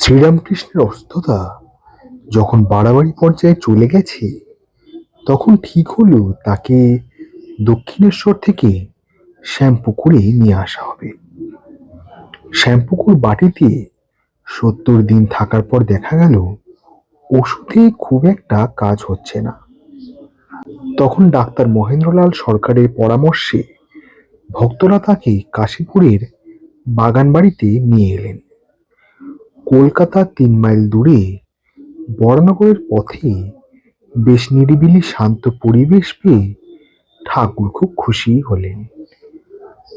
শ্রীরামকৃষ্ণের অসুস্থতা যখন বাড়াবাড়ি পর্যায়ে চলে গেছে, তখন ঠিক হলো তাকে দক্ষিণেশ্বর থেকে শ্যামপুকুরে নিয়ে আসা হবে। শ্যামপুকুর বাটিতে সত্তর দিন থাকার পর দেখা গেল, ওষুধে খুব একটা কাজ হচ্ছে না। তখন ডাক্তার মহেন্দ্রলাল সরকারের পরামর্শে ভক্তরা তাকে কাশীপুরের বাগান বাড়িতে নিয়ে এলেন। কলকাতা তিন মাইল দূরে বরানগরের পথে বেশ নিরিবিলি শান্ত পরিবেশ পেয়ে ঠাকুর খুব খুশি হলেন।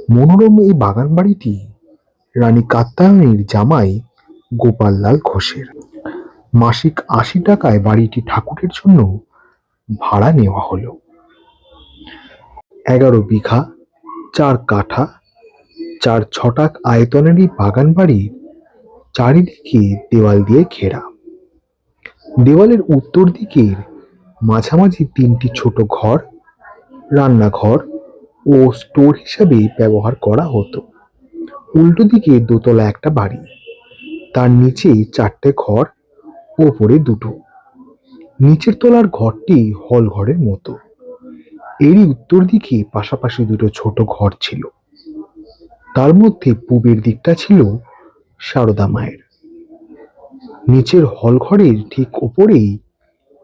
মনোরম এই বাগান বাড়িটি রানী কাত্যায়নীর জামাই গোপাললাল ঘোষের। মাসিক আশি টাকায় বাড়িটি ঠাকুরের জন্য ভাড়া নেওয়া হলো। এগারো বিঘা, চার কাঠা, চার ছটাক আয়তনের এই বাগান বাড়ির চারিদিকে দেওয়াল দিয়ে ঘেরা। দেওয়ালের উত্তর দিকের মাঝামাঝি তিনটি ছোট ঘর, রান্নাঘর ও স্টোর হিসাবে ব্যবহার করা হতো। উল্টো দিকে দোতলা একটা বাড়ি, তার নিচে চারটে ঘর, ওপরে দুটো। নিচের তলার ঘরটি হল ঘরের মতো। এরই উত্তর দিকে পাশাপাশি দুটো ছোট ঘর ছিল। তার মধ্যে পূবের দিকটা ছিল সারদা মায়ের। নিচের হল ঘরের ঠিক ওপরেই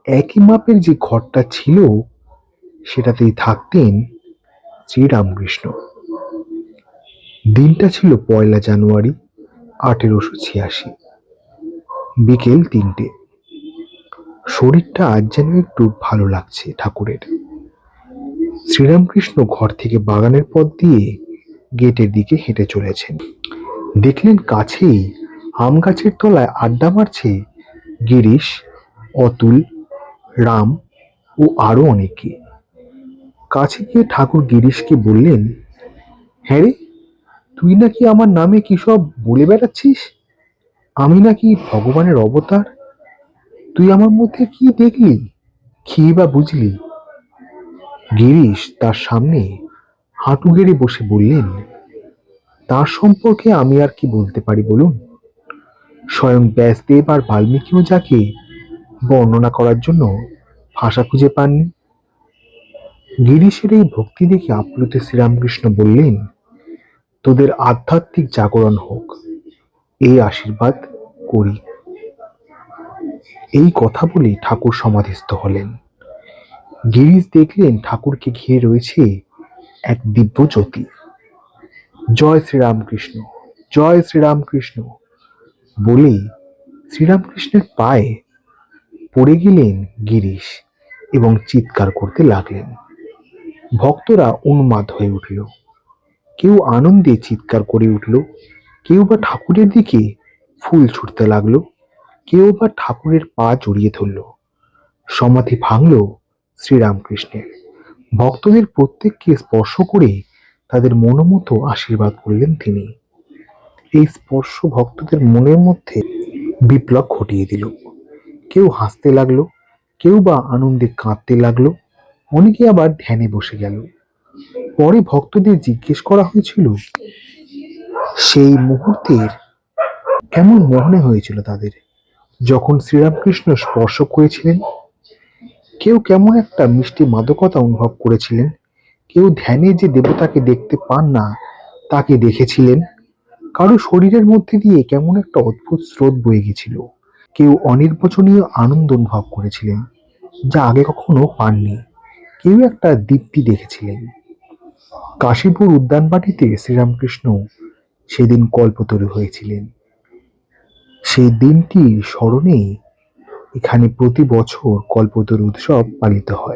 একই মাপের যে ঘরটা ছিল, সেটাতেই থাকতেন শ্রীরামকৃষ্ণ। দিনটা ছিল পয়লা জানুয়ারি আঠেরোশো ছিয়াশি, বিকেল তিনটে। শরীরটা আজ যেন একটু ভালো লাগছে ঠাকুরের। শ্রীরামকৃষ্ণ ঘর থেকে বাগানের পথ দিয়ে গেটের দিকে হেঁটে চলেছেন। দেখলেন কাছেই আম গাছের তলায় আড্ডা মারছে গিরিশ, অতুল, রাম ও আরও অনেকে। কাছে গিয়ে ঠাকুর গিরিশকে বললেন হ্যাঁ রে, তুই নাকি আমার নামে কি সব বলে বেড়াচ্ছিস? আমি নাকি ভগবানের অবতার? তুই আমার মধ্যে কি দেখলি? কি বা বুঝলি? গিরিশ তার সামনে হাঁটু গেড়ে বসে বললেন তার সম্পর্কে আমি আর কি বলতে পারি বলুন? স্বয়ং ব্যাসদেব আর বাল্মীকিও যাকে বর্ণনা করার জন্য ভাষা খুঁজে পাননি। গিরিশের এই ভক্তি দেখে আপ্লুত শ্রীরামকৃষ্ণ বললেন, তোদের আধ্যাত্মিক জাগরণ হোক এই আশীর্বাদ করি। এই কথা বলে ঠাকুর সমাধিস্থ হলেন। গিরিশ দেখলেন ঠাকুরকে ঘিরে রয়েছে এক দিব্য জ্যোতি। জয় শ্রীরামকৃষ্ণ জয় শ্রীরামকৃষ্ণ। বলে, শ্রীরামকৃষ্ণের পায়ে পড়ে গেলেন গিরিশ এবং চিৎকার করতে লাগলেন। ভক্তরা উন্মাদ হয়ে উঠল। কেউ আনন্দে চিৎকার করে উঠল। কেউ বা ঠাকুরের দিকে ফুল ছুটতে লাগল। কেউ বা ঠাকুরের পা জড়িয়ে ধরল। সমাধি ভাঙল শ্রীরামকৃষ্ণের। ভক্তদের প্রত্যেককে স্পর্শ করে তাদের মনোমতো আশীর্বাদ করলেন তিনি। এই স্পর্শ ভক্তদের মনের মধ্যে বিপ্লব ঘটিয়ে দিল। কেউ হাসতে লাগল, কেউ বা আনন্দে কাঁদতে লাগল, অনেকে আবার ধ্যানে বসে গেল। পরে ভক্তদের জিজ্ঞেস করা হয়েছিল, সেই মুহূর্তের কেমন মনে হয়েছিল তাদের? যখন শ্রীরামকৃষ্ণ স্পর্শ করেছিলেন, কেউ কেমন একটা মিষ্টি মাদকতা অনুভব করেছিলেন কেউ ধ্যানে যে দেবতাকে দেখতে পান না, তাকে দেখেছিলেন? কারও শরীরের মধ্যে দিয়ে কেমন একটা অদ্ভুত স্রোত বয়ে গেছিল। কেউ অনির্বচনীয় আনন্দ অনুভব করেছিলেন, যা আগে কখনো পাননি। কেউ একটা দীপ্তি দেখেছিলেন। কাশীপুর উদ্যানবাটিতে শ্রীরামকৃষ্ণ সেদিন কল্পতরু হয়েছিলেন। সেই দিনটির স্মরণে এখানে প্রতি বছর কল্পতরু উৎসব পালিত হয়।